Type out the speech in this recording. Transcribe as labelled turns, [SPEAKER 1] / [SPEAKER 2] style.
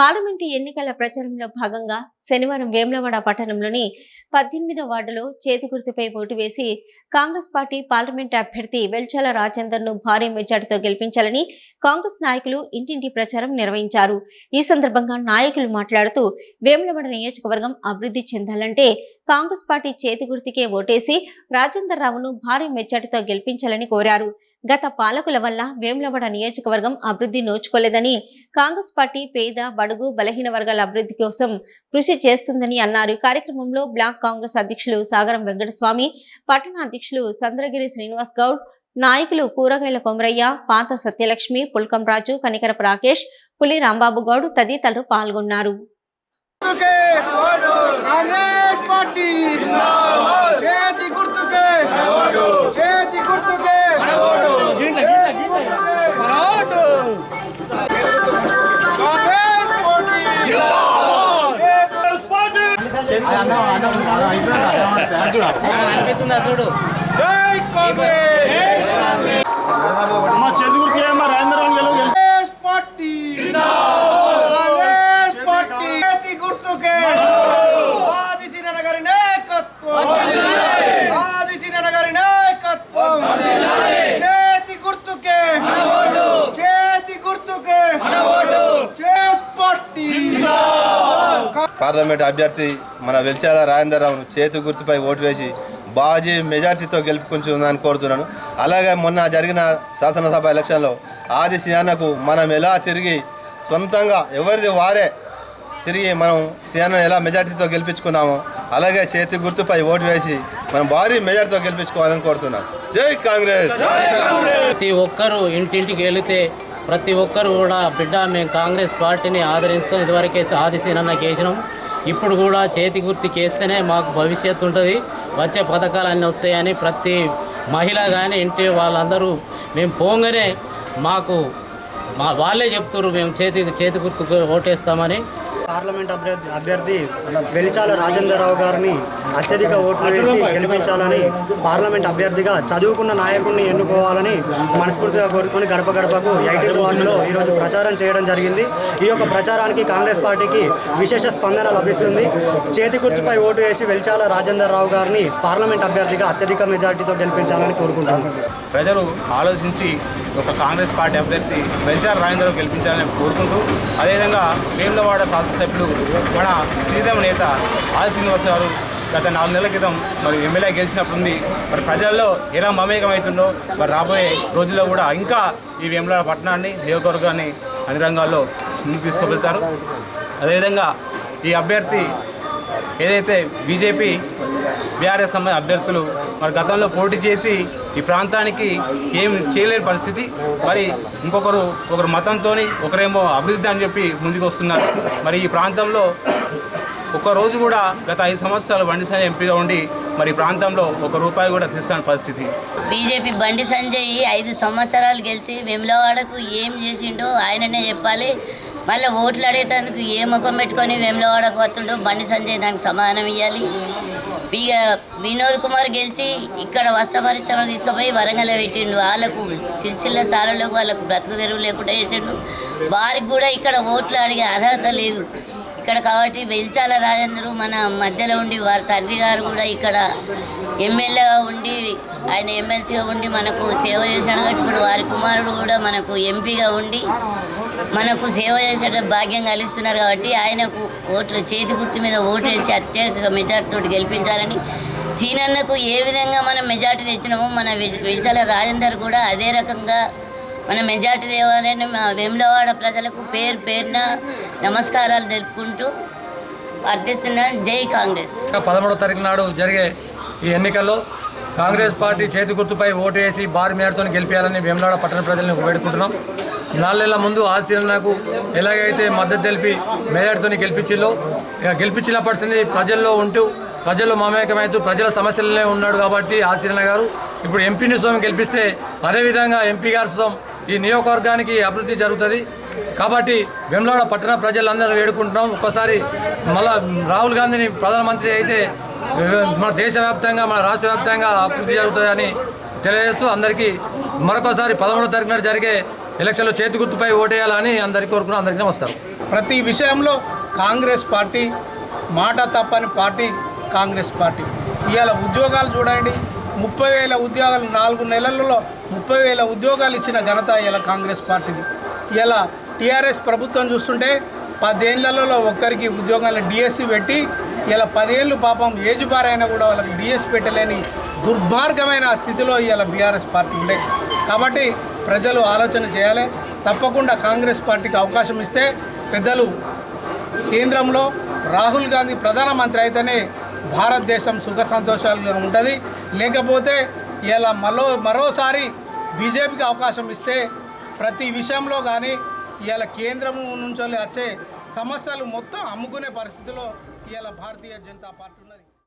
[SPEAKER 1] Parliament ఎన్నికల ప్రచారంలో భాగంగా శనివారం వేములవాడ పట్టణంలోని పద్దెనిమిదో వార్డులో చేతి గుర్తుపై ఓటు వేసి కాంగ్రెస్ పార్టీ పార్లమెంటు అభ్యర్థి వెల్చాల రాజేందర్ను భారీ మెజార్టీతో గెలిపించాలని కాంగ్రెస్ నాయకులు ఇంటింటి ప్రచారం నిర్వహించారు. ఈ సందర్భంగా నాయకులు మాట్లాడుతూ వేములవాడ నియోజకవర్గం అభివృద్ధి చెందాలంటే కాంగ్రెస్ పార్టీ చేతి గుర్తుకే ఓటేసి రాజేందర్ రావును భారీ మెజార్టీతో గెలిపించాలని కోరారు. గత పాలకుల వల్ల వేములవాడ నియోజకవర్గం అభివృద్ధి నోచుకోలేదని కాంగ్రెస్ పార్టీ పేద బడుగు బలహీన వర్గాల అభివృద్ధి కోసం కృషి చేస్తుందని అన్నారు. కార్యక్రమంలో బ్లాక్ కాంగ్రెస్ అధ్యక్షులు సాగరం వెంకటస్వామి పట్టణ అధ్యక్షులు సంద్రగిరి శ్రీనివాస్ గౌడ్ నాయకులు కూరగాయల కొమరయ్య పాత సత్యలక్ష్మి పుల్కం రాజు కనికరపు రాకేష్ పులి రాంబాబు గౌడ్ తదితరులు పాల్గొన్నారు.
[SPEAKER 2] చేతి గుర్తుకే చేతి గుర్తుకే.
[SPEAKER 3] అనిపిస్తుందా? చూడు
[SPEAKER 2] జై కాంగ్రెస్
[SPEAKER 4] మా చంద్రగురికి ఏమో రాజేంద్రరావు గెలువు గెలు-
[SPEAKER 2] కాంగ్రెస్ పార్టీ కాంగ్రెస్ పార్టీ చేతి గుర్తుకే ఆదిశీన గారి నాయకత్వం ఆదిశీన గారి నాయకత్వం చేతి గుర్తుకే చేతి గుర్తుకే చేస్ పార్టీ
[SPEAKER 5] పార్లమెంట్ అభ్యర్థి మన వెల్చాల రాజేంద్రరావును చేతి గుర్తుపై ఓటు వేసి బాజీ మెజార్టీతో గెలుపుకుంటుందని కోరుతున్నాను. అలాగే మొన్న జరిగిన శాసనసభ ఎలక్షన్లో ఆది సియానకు మనం ఎలా తిరిగి సొంతంగా ఎవరిది వారే తిరిగి మనం సియానను ఎలా మెజార్టీతో గెలిపించుకున్నామో అలాగే చేతి గుర్తుపై ఓటు వేసి మనం భారీ మెజార్టీతో గెలిపించుకోవాలని కోరుతున్నాం. జై కాంగ్రెస్!
[SPEAKER 3] ప్రతి ఒక్కరూ ఇంటింటికి వెళితే ప్రతి ఒక్కరు కూడా బిడ్డ మేము కాంగ్రెస్ పార్టీని ఆదరిస్తాం. ఇదివరకే ఆదిశీనన్నకి వేసినాం. ఇప్పుడు కూడా చేతి గుర్తు చేస్తేనే మాకు భవిష్యత్తు ఉంటుంది. వచ్చే పథకాలు అన్నీ వస్తాయని ప్రతి మహిళ కానీ ఇంటి వాళ్ళందరూ మేము పోగానే మాకు మా వాళ్ళే చెప్తున్నారు మేము చేతి చేతి గుర్తుకు ఓటేస్తామని.
[SPEAKER 6] పార్లమెంట్ అభ్యర్థి అభ్యర్థి వెలిచాల రాజేంద్రరావు గారిని అత్యధిక ఓట్లు వేసి గెలిపించాలని పార్లమెంట్ అభ్యర్థిగా చదువుకున్న నాయకుడిని ఎన్నుకోవాలని మనస్ఫూర్తిగా కోరుకొని గడప గడపకు ఎయిటీన్త్ వార్డులో ఈరోజు ప్రచారం చేయడం జరిగింది. ఈ యొక్క ప్రచారానికి కాంగ్రెస్ పార్టీకి విశేష స్పందన లభిస్తుంది. చేతి గుర్తుపై ఓటు వేసి వెలిచాల రాజేంద్రరావు గారిని పార్లమెంట్ అభ్యర్థిగా అత్యధిక మెజార్టీతో గెలిపించాలని కోరుకుంటున్నాను
[SPEAKER 7] ప్రజలు ఆలోచించి ఒక కాంగ్రెస్ పార్టీ అభ్యర్థి బెల్చార్ రాజేంద్రరావు గెలిపించాలని కోరుకుంటూ అదేవిధంగా వేములవాడ శాసనసభ్యులు మన ప్రీతమ నేత ఆది శ్రీనివాస్ గారు గత నాలుగు నెలల క్రితం మరి ఎమ్మెల్యే గెలిచినప్పుడు మరి ప్రజల్లో ఎలా మమేకమవుతుందో మరి రాబోయే రోజుల్లో కూడా ఇంకా ఈ వేములవాడ పట్టణాన్ని నియోజకవర్గాన్ని అన్ని రంగాల్లో ముందుకు తీసుకువెళ్తారు. అదేవిధంగా ఈ అభ్యర్థి ఏదైతే బీజేపీ బీఆర్ఎస్ సంబంధించిన అభ్యర్థులు మరి గతంలో పోటీ చేసి ఈ ప్రాంతానికి ఏం చేయలేని పరిస్థితి. మరి ఇంకొకరు ఒకరు మతంతో ఒకరేమో అభివృద్ధి అని చెప్పి ముందుకు వస్తున్నారు మరి ఈ ప్రాంతంలో ఒక రోజు కూడా గత ఐదు సంవత్సరాలు బండి సంజయ్ ఎంపీగా ఉండి మరి ఈ ప్రాంతంలో ఒక రూపాయి కూడా తీసుకునే పరిస్థితి.
[SPEAKER 8] బీజేపీ బండి సంజయ్ ఐదు సంవత్సరాలు గెలిచి వెమ్లవాడకు ఏం చేసిండో ఆయననే చెప్పాలి. మళ్ళీ ఓట్లు అడిగేందుకు ఏ ముఖం పెట్టుకొని వెమ్లవాడకు వస్తుండో బండి సంజయ్ దానికి సమాధానం ఇవ్వాలి ఇక వినోద్ కుమార్ గెలిచి ఇక్కడ వస్త్ర పరిశ్రమలు తీసుకుపోయి వరంగల్ పెట్టిండు. వాళ్ళకు సిరిసిల్ల సాలలో వాళ్ళకు బ్రతుకు తెరువు లేకుండా చేసిండు. వారికి కూడా ఇక్కడ ఓట్లు అడిగే అర్హత లేదు. ఇక్కడ కాబట్టి వెల్చాల రాజేంద్ర మన మధ్యలో ఉండి వారి తండ్రి గారు కూడా ఇక్కడ ఎమ్మెల్యేగా ఉండి ఆయన ఎమ్మెల్సీగా ఉండి మనకు సేవ చేశాడు. ఇప్పుడు వారి కుమారుడు కూడా మనకు ఎంపీగా ఉండి మనకు సేవ చేసే భాగ్యం కలిస్తున్నారు కాబట్టి ఆయనకు ఓట్లు చేతి గుర్తు మీద ఓటేసి అత్యధిక మెజార్టీతో గెలిపించాలని సీనన్నకు ఏ విధంగా మనం మెజార్టీ తెచ్చినామో మన విజయాల రాజేందర్ కూడా అదే రకంగా మన మెజార్టీ దేవాలని మా వేములవాడ ప్రజలకు పేరు పేరున నమస్కారాలు తెలుపుకుంటూ అర్థిస్తున్నాను జై కాంగ్రెస్.
[SPEAKER 9] పదమూడవ తారీఖు నాడు జరిగే ఈ ఎన్నికల్లో కాంగ్రెస్ పార్టీ చేతి గుర్తుపై ఓటు వేసి భారీ మేరతో గెలిపించాలని వేములవాడ పట్టణ ప్రజలను వేడుకుంటున్నాం. నాలుగేళ్ళ ముందు ఆశీర్ణకు ఎలాగైతే మద్దతు తెలిపి మేయర్తో గెలిపించిలో ఇక గెలిపించినప్పటి ప్రజల్లో ఉంటూ ప్రజల్లో మమేకమవుతూ ప్రజల సమస్యలనే ఉన్నాడు కాబట్టి ఆశీర్ణ గారు. ఇప్పుడు ఎంపీని స్వామి గెలిపిస్తే అదేవిధంగా ఎంపీ గారి స్వామి ఈ నియోజకవర్గానికి అభివృద్ధి జరుగుతుంది. కాబట్టి వెమ్లాడ పట్టణ ప్రజలందరూ వేడుకుంటున్నాం. ఒక్కసారి మళ్ళా రాహుల్ గాంధీని ప్రధానమంత్రి అయితే మన దేశవ్యాప్తంగా మన రాష్ట్ర వ్యాప్తంగా అభివృద్ధి జరుగుతుందని తెలియజేస్తూ అందరికీ మరొకసారి పదమూడో తారీఖున జరిగే ఎలక్షన్లో చేతి గుర్తుపై ఓటేయాలని అందరికీ కోరుకున్న అందరికీ నమస్కారం.
[SPEAKER 10] ప్రతి విషయంలో కాంగ్రెస్ పార్టీ మాట తప్పని పార్టీ కాంగ్రెస్ పార్టీ. ఇవాళ ఉద్యోగాలు చూడండి ముప్పై వేల ఉద్యోగాలు నాలుగు నెలలలో ముప్పై వేల ఉద్యోగాలు ఇచ్చిన ఘనత ఇలా కాంగ్రెస్ పార్టీది. ఇలా టీఆర్ఎస్ ప్రభుత్వం చూస్తుంటే పదేళ్ళలో ఒక్కరికి ఉద్యోగాలు డిఎస్సి పెట్టి ఇలా పదేళ్ళు పాపం ఏజ్ బారైనా కూడా వాళ్ళకి డిఎస్సి పెట్టలేని దుర్మార్గమైన స్థితిలో ఇలా బీఆర్ఎస్ పార్టీ ఉండే కాబట్టి ప్రజలు ఆలోచన చేయాలి. తప్పకుండా కాంగ్రెస్ పార్టీకి అవకాశం ఇస్తే పెద్దలు కేంద్రంలో రాహుల్ గాంధీ ప్రధానమంత్రి అయితేనే భారతదేశం సుఖ సంతోషాలుగా ఉంటుంది. లేకపోతే ఇలా మరో మరోసారి బీజేపీకి అవకాశం ఇస్తే ప్రతి విషయంలో కానీ ఇవాళ కేంద్రం నుంచి వచ్చే సమస్యలు మొత్తం అమ్ముకునే పరిస్థితిలో ఇవాళ భారతీయ జనతా పార్టీ